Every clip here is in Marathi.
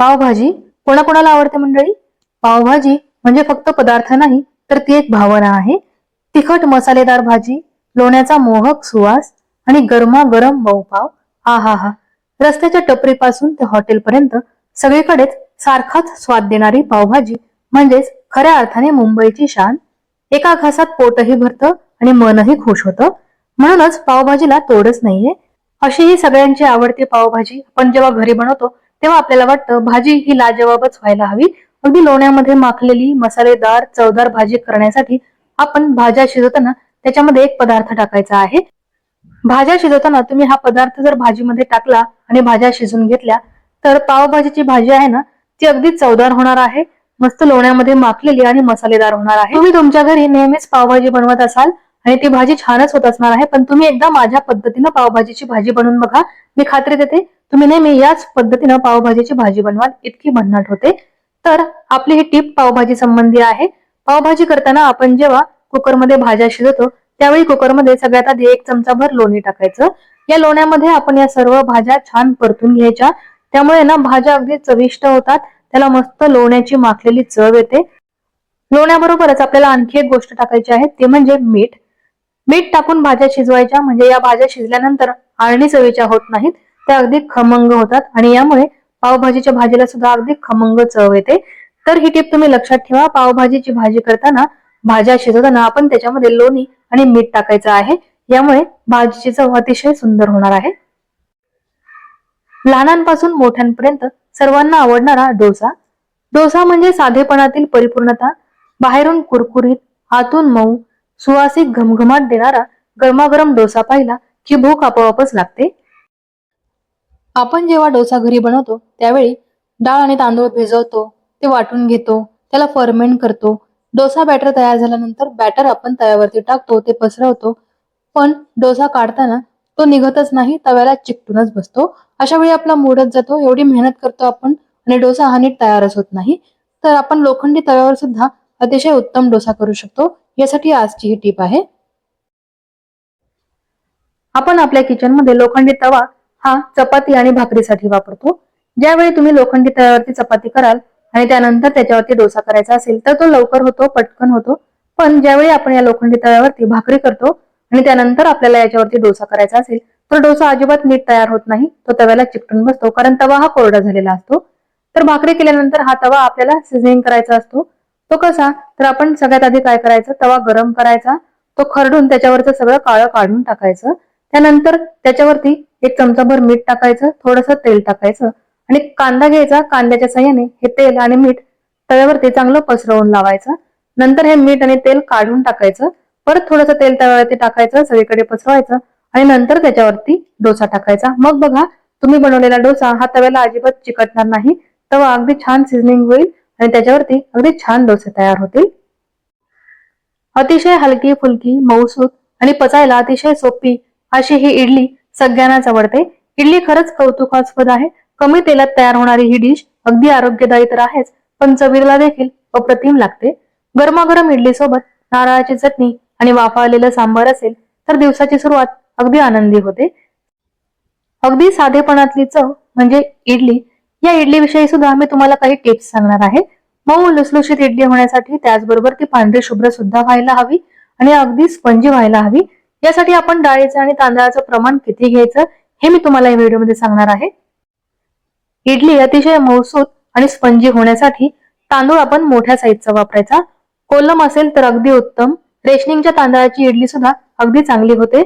पावभाजी कोणाकोणाला आवडते मंडळी? पावभाजी म्हणजे फक्त पदार्थ नाही तर ती एक भावना आहे. तिखट मसालेदार भाजी लोण्याचा मोहक सुवास आणि गरमागरम मऊ पाव हा हा हा रस्त्याच्या टपरीपासून ते हॉटेलपर्यंत सगळीकडेच सारखाच स्वाद देणारी पावभाजी म्हणजेच खऱ्या अर्थाने मुंबईची शान. एका घासात पोटही भरतं आणि मनही खुश होतं. म्हणूनच पावभाजीला तोडच नाहीये. अशी ही सगळ्यांची आवडती पावभाजी आपण जेव्हा घरी बनवतो तेव्हा आपल्याला वाटतं भाजी ही लाजवाबच व्हायला हवी. अगदी लोण्यामध्ये माखलेली मसालेदार चवदार भाजी करण्यासाठी आपण भाज्या शिजवताना त्याच्यामध्ये एक पदार्थ टाकायचा आहे. भाज्या शिजवताना तुम्ही हा पदार्थ जर भाजीमध्ये टाकला आणि भाज्या शिजून घेतल्या तर पावभाजीची भाजी आहे ना ती अगदी चवदार होणार आहे. मस्त लोण्यामध्ये माखलेली आणि मसालेदार होणार आहे. तुम्ही तुमच्या घरी नेहमीच पावभाजी बनवत असाल आणि ती भाजी छानच होत असणार आहे. पण तुम्ही एकदा माझ्या पद्धतीनं पावभाजीची भाजी बनवून बघा. मी खात्री देते तुम्ही नेहमी याच पद्धतीनं पावभाजीची भाजी बनवाल इतकी भन्नाट होते. तर आपली ही टीप पावभाजी संबंधी आहे. पावभाजी करताना आपण जेव्हा कुकरमध्ये भाज्या शिजवतो त्यावेळी कुकरमध्ये सगळ्यात आधी एक चमचाभर लोणी टाकायचं. या लोण्यामध्ये आपण या सर्व भाज्या छान परतून घ्यायच्या. त्यामुळे ना भाज्या अगदी चविष्ट होतात. त्याला मस्त लोण्याची माखलेली चव येते. लोण्याबरोबरच आपल्याला आणखी एक गोष्ट टाकायची आहे ते म्हणजे मीठ. मीठ टाकून भाज्या शिजवायच्या म्हणजे या भाज्या शिजल्यानंतर आळणी चवीच्या होत नाहीत त्या अगदी खमंग होतात आणि यामुळे पावभाजीच्या भाजीला सुद्धा अगदी खमंग चव येते. तर ही टीप तुम्ही लक्षात ठेवा पावभाजीची भाजी करताना भाज्या शिजवताना आपण त्याच्यामध्ये लोणी आणि मीठ टाकायचं आहे. यामुळे भाजीची चव अतिशय सुंदर होणार आहे. लहानांपासून मोठ्यांपर्यंत सर्वांना आवडणारा डोसा. डोसा म्हणजे साधेपणातील परिपूर्णता. बाहेरून कुरकुरीत आतून मऊ सुवासिक घमघमाट देणारा गरमागरम डोसा पाहिला की भूक आपोआपच लागते. आपण जेव्हा डोसा घरी बनवतो त्यावेळी डाळ आणि तांदूळ भिजवतो ते वाटून घेतो त्याला फर्मेंट करतो. डोसा बॅटर तयार झाल्यानंतर बॅटर आपण तव्यावरती टाकतो ते पसरवतो. पण डोसा काढताना तो निघतच नाही तव्याला चिकटूनच बसतो. अशा वेळी आपला मोडत जातो एवढी मेहनत करतो आपण आणि डोसा हा नीट तयारच होत नाही. तर आपण लोखंडी तव्यावर सुद्धा अतिशय उत्तम डोसा करू शकतो. यासाठी आजची ही टीप आहे. आपण आपल्या किचनमध्ये लोखंडी तवा हा चपाती आणि भाकरीसाठी वापरतो. ज्यावेळी तुम्ही लोखंडी तव्यावरती चपाती कराल आणि त्यानंतर त्याच्यावरती डोसा करायचा असेल तर तो लवकर होतो पटकन होतो. पण ज्यावेळी आपण या लोखंडी तव्यावरती भाकरी करतो आणि त्यानंतर आपल्याला याच्यावरती डोसा करायचा असेल तर डोसा अजिबात नीट तयार होत नाही. तो तव्याला चिकटून बसतो कारण तवा हा कोरडा झालेला असतो. तर भाकरी केल्यानंतर हा तवा आपल्याला सिझनिंग करायचा असतो. तो कसा? तर आपण सगळ्यात आधी काय करायचं? तवा गरम करायचा. तो खरडून त्याच्यावरचं सगळं काळं काढून टाकायचं. त्यानंतर त्याच्यावरती एक चमचाभर मीठ टाकायचं. थोडंसं तेल टाकायचं. आणि कांदा घ्यायचा. कांद्याच्या साह्याने हे तेल आणि मीठ तव्यावरती चांगलं पसरवून लावायचं. नंतर हे मीठ आणि तेल काढून टाकायचं. परत थोडंसं तेल तव्यावरती टाकायचं. सगळीकडे पसरवायचं. आणि नंतर त्याच्यावरती डोसा टाकायचा. मग बघा तुम्ही बनवलेला डोसा हा तव्याला अजिबात चिकटणार नाही. तवा अगदी छान सिझनिंग होईल. आणि त्याच्यावरती अगदी छान डोसे तयार होतील. अतिशय हलकी फुलकी मऊसूत आणि पचायला अतिशय सोपी अशी ही इडली सगळ्यांनाच आवडते इडली खरंच कौतुकास्पद आहे. कमी तेलात तयार होणारी ही डिश अगदी आरोग्यदायी तर आहेच पण चवीला देखील अप्रतिम लागते. गरमागरम इडली सोबत नारळाची चटणी आणि वाफाळलेलं सांबार असेल तर दिवसाची सुरुवात अगदी आनंदी होते. अगदी साधेपणातली चव म्हणजे इडली या इडली विषयी सुद्धा मी तुम्हाला काही टिप्स सांगणार आहे. मऊ लुसलुशीत इडली होण्यासाठी त्याचबरोबर ती पांढरी शुभ्र सुद्धा व्हायला हवी आणि अगदी स्पंजी व्हायला हवी. यासाठी आपण डाळीचं आणि तांदळाचं प्रमाण किती घ्यायचं हे मी तुम्हाला या व्हिडिओमध्ये सांगणार आहे. इडली अतिशय मऊसूत आणि स्पंजी होण्यासाठी तांदूळ आपण मोठ्या साईजचा वापरायचा. कोलम असेल तर अगदी उत्तम. रेशनिंगच्या तांदळाची इडली सुद्धा अगदी चांगली होते.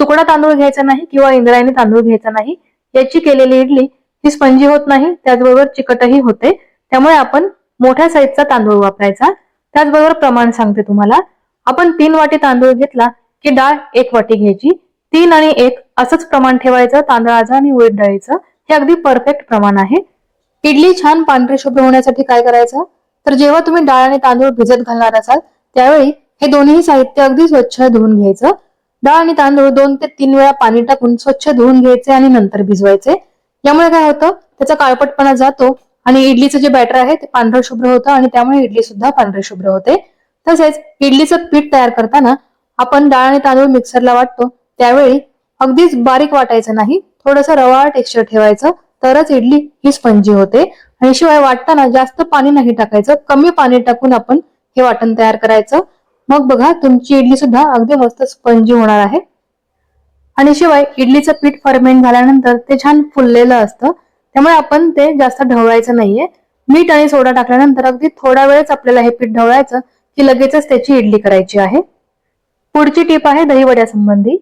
तुकडा तांदूळ घ्यायचा नाही किंवा इंद्रायणी तांदूळ घ्यायचा नाही. याची केलेली इडली ती स्पंजी होत नाही त्याचबरोबर चिकटही होते. त्यामुळे आपण मोठ्या साईजचा तांदूळ वापरायचा. त्याचबरोबर प्रमाण सांगते तुम्हाला. आपण तीन वाटी तांदूळ घेतला की डाळ एक वाटी घ्यायची. तीन आणि एक असंच प्रमाण ठेवायचं तांदळाचं आणि उडीद डाळीचं. हे अगदी परफेक्ट प्रमाण आहे. इडली छान पांढरी शुभ्र होण्यासाठी काय करायचं? तर जेव्हा तुम्ही डाळ आणि तांदूळ भिजत घालणार असाल त्यावेळी हे दोन्ही साहित्य अगदी स्वच्छ धुवून घ्यायचं. डाळ आणि तांदूळ दोन ते तीन वेळा पाणी टाकून स्वच्छ धुवून घ्यायचे आणि नंतर भिजवायचे. यामुळे काय होतं? त्याचा काळपटपणा जातो आणि इडलीचं जे बॅटर आहे ते पांढरं शुभ्र होतं आणि त्यामुळे इडली सुद्धा पांढरे शुभ्र होते. तसेच इडलीचं पीठ तयार करताना आपण डाळ आणि तांदूळ मिक्सरला वाटतो. त्यावेळी अगदीच बारीक वाटायचं नाही थोडंसं रवाळ टेक्स्चर ठेवायचं तरच इडली ही स्पंजी होते. आणि शिवाय वाटताना जास्त पाणी नाही टाकायचं कमी पाणी टाकून आपण हे वाटण तयार करायचं. मग बघा तुमची इडली सुद्धा अगदी मस्त स्पंजी होणार आहे. आणि शिवाय इडलीचं पीठ फर्मेंट झाल्यानंतर ते छान फुललेलं असतं. त्यामुळे आपण ते जास्त ढवळायचं नाहीये. मीठ आणि सोडा टाकल्यानंतर अगदी थोडा वेळच आपल्याला हे पीठ ढवळायचं की लगेचच त्याची इडली करायची आहे. पुढची टीप आहे दहीवड्यासंबंधी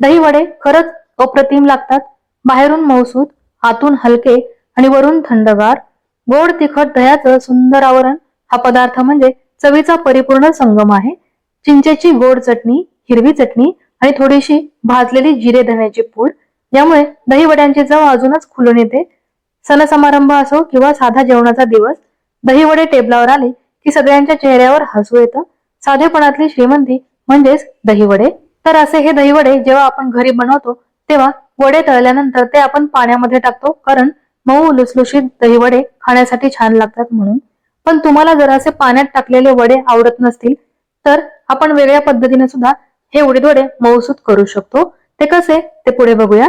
दहीवडे दही वडे खरंच अप्रतिम लागतात. बाहेरून मौसूद आतून हलके आणि वरून थंडगार. गोड तिखट दह्याचं सुंदर आवरण. हा पदार्थ म्हणजे चवीचा परिपूर्ण संगम आहे. चिंचेची गोड चटणी हिरवी चटणी आणि थोडीशी भाजलेली जिरे धण्याची पूड. यामुळे दही वड्यांची चव अजूनच खुलून येते. सण समारंभ असो किंवा साधा जेवणाचा दिवस दही वडे टेबलावर आले की सगळ्यांच्या चेहऱ्यावर हसू येतं. साधेपणातली श्रीमंती म्हणजेच दही वडे तर असे हे दही वडे जेव्हा आपण घरी बनवतो तेव्हा वडे तळल्यानंतर ते आपण पाण्यामध्ये टाकतो कारण मऊ लुसलुशीत दही वडे खाण्यासाठी छान लागतात म्हणून. पण तुम्हाला जर असे पाण्यात टाकलेले वडे आवडत नसतील तर आपण वेगळ्या पद्धतीने सुद्धा हे उडीद वडे मऊसूत करू शकतो. ते कसे? ते पुढे बघूया.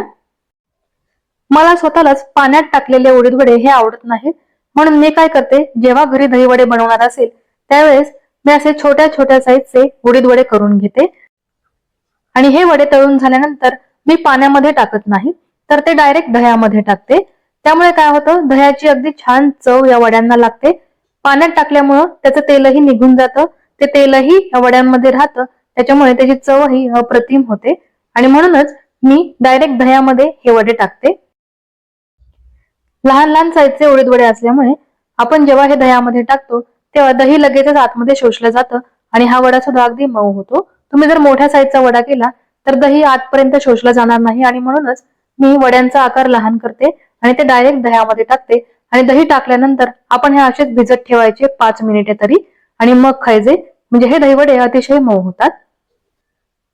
मला स्वतःलाच पाण्यात टाकलेले उडीद वडे हे आवडत नाहीत. म्हणून मी काय करते? जेव्हा घरी दही वडे बनवणार असेल त्यावेळेस मी असे छोट्या छोट्या साईजचे उडीद वडे करून घेते. आणि हे वडे तळून झाल्यानंतर मी पाण्यामध्ये टाकत नाही तर ते डायरेक्ट दह्यामध्ये टाकते. त्यामुळे काय होतं? दह्याची अगदी छान चव या वड्यांना लागते. पाण्यात टाकल्यामुळं त्याचं तेलही निघून जातं. ते तेलही या वड्यांमध्ये राहतं. त्याच्यामुळे त्याची चवही अप्रतिम होते. आणि म्हणूनच मी डायरेक्ट दह्यामध्ये हे वडे टाकते. लहान लहान साईजचे उडीद वडे असल्यामुळे आपण जेव्हा हे दह्यामध्ये टाकतो तेव्हा दही लगेचच आतमध्ये शोषलं जातं आणि हा वडा सुद्धा अगदी मऊ होतो. तुम्ही जर मोठ्या साईजचा वडा केला तर दही आतपर्यंत शोषलं जाणार नाही आणि म्हणूनच मी वड्यांचा आकार लहान करते आणि ते डायरेक्ट दह्यामध्ये टाकते. आणि दही टाकल्यानंतर आपण हे असेच भिजत ठेवायचे पाच मिनिटे तरी आणि मग खायचे. म्हणजे हे दहीवडे अतिशय मऊ होतात.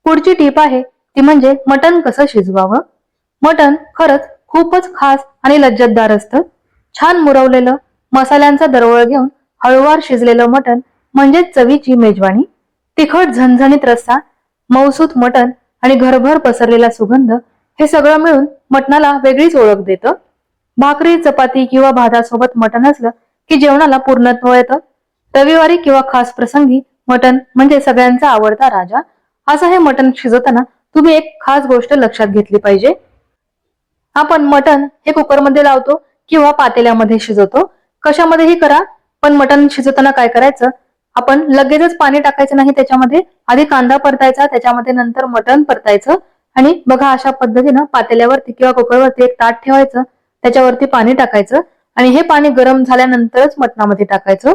पुढची टीप आहे ती म्हणजे मटण कसं शिजवावं? मटण खरंच खूपच खास आणि लज्जतदार असतं. छान मुरवलेलं मसाल्यांचा दरवळ घेऊन हळूवार शिजलेलं मटण म्हणजेच चवीची मेजवानी. तिखट झणझणीत रस्सा मौसूत मटण आणि घरभर पसरलेला सुगंध हे सगळं मिळून मटणाला वेगळीच ओळख देतं. भाकरी चपाती किंवा भातासोबत मटण असलं की जेवणाला पूर्णत्व येतं. रविवारी किंवा खास प्रसंगी मटण म्हणजे सगळ्यांचा आवडता राजा असं हे मटण शिजवताना तुम्ही एक खास गोष्ट लक्षात घेतली पाहिजे. आपण मटण हे कुकरमध्ये लावतो किंवा पातेल्यामध्ये शिजवतो. कशामध्येही करा पण मटण शिजवताना काय करायचं? आपण लगेचच पाणी टाकायचं नाही त्याच्यामध्ये आधी कांदा परतायचा त्याच्यामध्ये नंतर मटण परतायचं आणि बघा अशा पद्धतीनं पातेल्यावरती किंवा कुकरवरती एक ताट ठेवायचं त्याच्यावरती पाणी टाकायचं आणि हे पाणी गरम झाल्यानंतरच मटणामध्ये टाकायचं.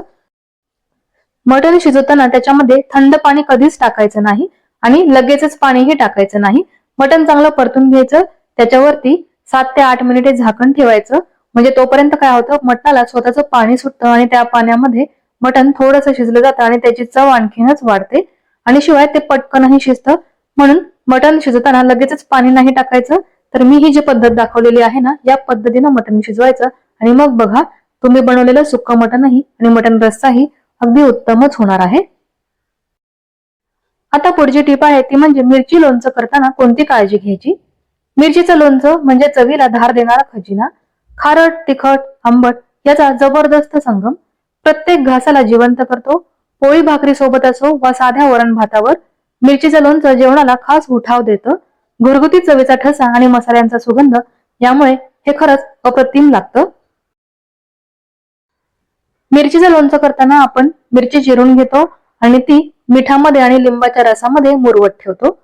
मटण शिजवताना त्याच्यामध्ये थंड पाणी कधीच टाकायचं नाही आणि लगेचच पाणीही टाकायचं नाही. मटण चांगलं परतून घ्यायचं. त्याच्यावरती सात ते आठ मिनिटे झाकण ठेवायचं. म्हणजे तोपर्यंत काय होतं मटणाला स्वतःचं पाणी सुटतं आणि त्या पाण्यामध्ये मटण थोडंसं शिजलं जातं आणि त्याची चव आणखीनच वाढते. आणि शिवाय ते पटकनही शिजतं. म्हणून मटण शिजताना लगेचच पाणी नाही टाकायचं. तर मी ही जी पद्धत दाखवलेली आहे ना या पद्धतीनं मटण शिजवायचं. आणि मग बघा तुम्ही बनवलेलं सुक्क मटणही आणि मटण रस्साही अगदी उत्तमच होणार आहे. आता पुढची टीप आहे ती म्हणजे मिरची लोणचं करताना कोणती काळजी घ्यायची? मिरचीचं लोणचं म्हणजे चवीला धार देणारा खजिना खारट तिखट आंबट याचा जबरदस्त संगम. प्रत्येक घासाला जिवंत करतो पोळी भाकरी सोबत असो वा साध्या वरण भातावर मिरचीचं लोणचं जेवणाला खास उठाव देतं. घरगुती चवीचा ठसा आणि मसाल्यांचा सुगंध यामुळे हे खरंच अप्रतिम लागतं. मिरचीचं लोणचं करताना आपण मिरची चिरून घेतो आणि ती मिठामध्ये आणि लिंबाच्या रसामध्ये मुरवत ठेवतो.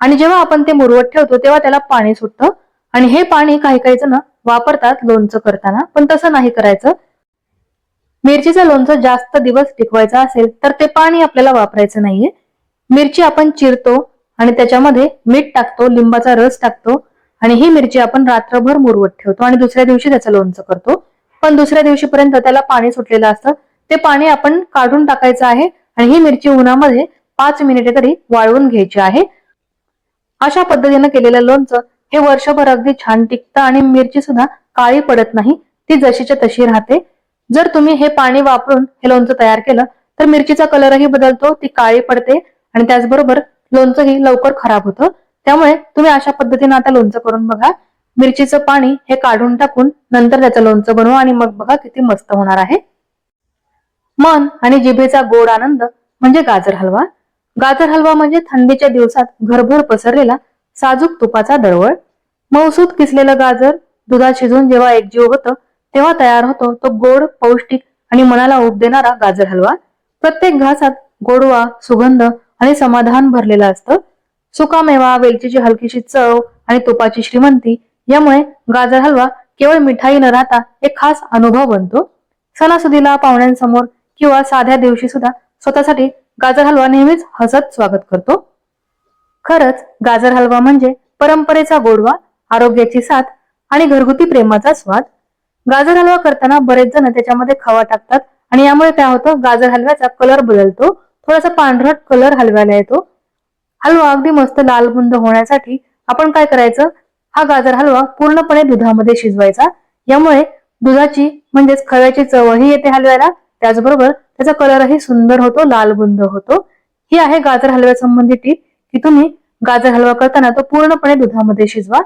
आणि जेव्हा आपण ते मुरवत ठेवतो तेव्हा त्याला पाणी सुटतं. आणि हे पाणी काही काही जण वापरतात लोणचं करताना पण तसं नाही करायचं. मिरचीचं लोणचं जास्त दिवस टिकवायचं असेल तर ते पाणी आपल्याला वापरायचं नाहीये. मिरची आपण चिरतो आणि त्याच्यामध्ये मीठ टाकतो लिंबाचा रस टाकतो. आणि ही मिरची आपण रात्रभर मुरवत ठेवतो आणि दुसऱ्या दिवशी त्याचं लोणचं करतो. पण दुसऱ्या दिवशीपर्यंत त्याला पाणी सुटलेलं असतं. ते पाणी आपण काढून टाकायचं आहे. आणि ही मिरची उन्हामध्ये पाच मिनिटे तरी वाळवून घ्यायची आहे. अशा पद्धतीनं केलेलं लोणचं हे वर्षभर अगदी छान टिकतं आणि मिरची सुद्धा काळी पडत नाही. ती जशीच्या तशी राहते. जर तुम्ही हे पाणी वापरून हे लोणचं तयार केलं तर मिरचीचा कलरही बदलतो ती काळी पडते आणि त्याचबरोबर लोणचंही लवकर खराब होतं. त्यामुळे तुम्ही अशा पद्धतीने आता लोणचं करून बघा. मिरचीचं पाणी हे काढून टाकून नंतर त्याचं लोणचं बनवा आणि मग बघा किती मस्त होणार आहे. मन आणि जिभेचा गोड आनंद म्हणजे गाजर हलवा. गाजर हलवा म्हणजे थंडीच्या दिवसात घरभर पसरलेला साजूक तुपाचा दरवळ. मौसूद किसलेलं गाजर दुधात शिजून जेव्हा एकजीव होतं तेव्हा तयार होतो तो गोड पौष्टिक आणि मनाला उब देणारा गाजर हलवा. प्रत्येक घासात गोडवा सुगंध आणि समाधान भरलेलं असतं. सुकामेवा वेलचीची हलकीशी चव आणि तुपाची श्रीमंती यामुळे गाजर हलवा केवळ मिठाई न राहता एक खास अनुभव बनतो. सणासुदीला पाहुण्यांसमोर किंवा साध्या दिवशी सुद्धा स्वतःसाठी गाजर हलवा नेहमीच हसत स्वागत करतो. खरंच गाजर हलवा म्हणजे परंपरेचा गोडवा आरोग्याची साथ आणि घरगुती प्रेमाचा स्वाद. गाजर हलवा करताना बरेच जण त्याच्यामध्ये खवा टाकतात आणि यामुळे काय होतं गाजर हलव्याचा कलर बदलतो थोडासा पांढरट कलर हलव्याला येतो. हलवा अगदी मस्त लालबुंद होण्यासाठी आपण काय करायचं हा गाजर हलवा पूर्णपणे दुधामध्ये शिजवायचा. यामुळे दुधाची म्हणजेच खव्याची चवही येते हलव्याला. त्याचबरोबर त्याचा कलरही सुंदर होतो लालबुंद होतो. ही आहे गाजर हलव्यासंबंधी टीप. की तुम्ही गाजर हलवा करताना तो पूर्णपणे दुधामध्ये शिजवा.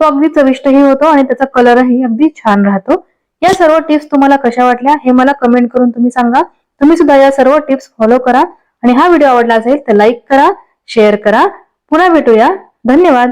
तो अगदी चविष्टही होतो आणि त्याचा कलरही अगदी छान राहतो. या सर्व टिप्स तुम्हाला कशा वाटल्या हे मला कमेंट करून तुम्ही सांगा. तुम्ही सुद्धा या सर्व टिप्स फॉलो करा. आणि हा व्हिडिओ आवडला असेल तर लाईक करा शेअर करा. पुन्हा भेटूया. धन्यवाद.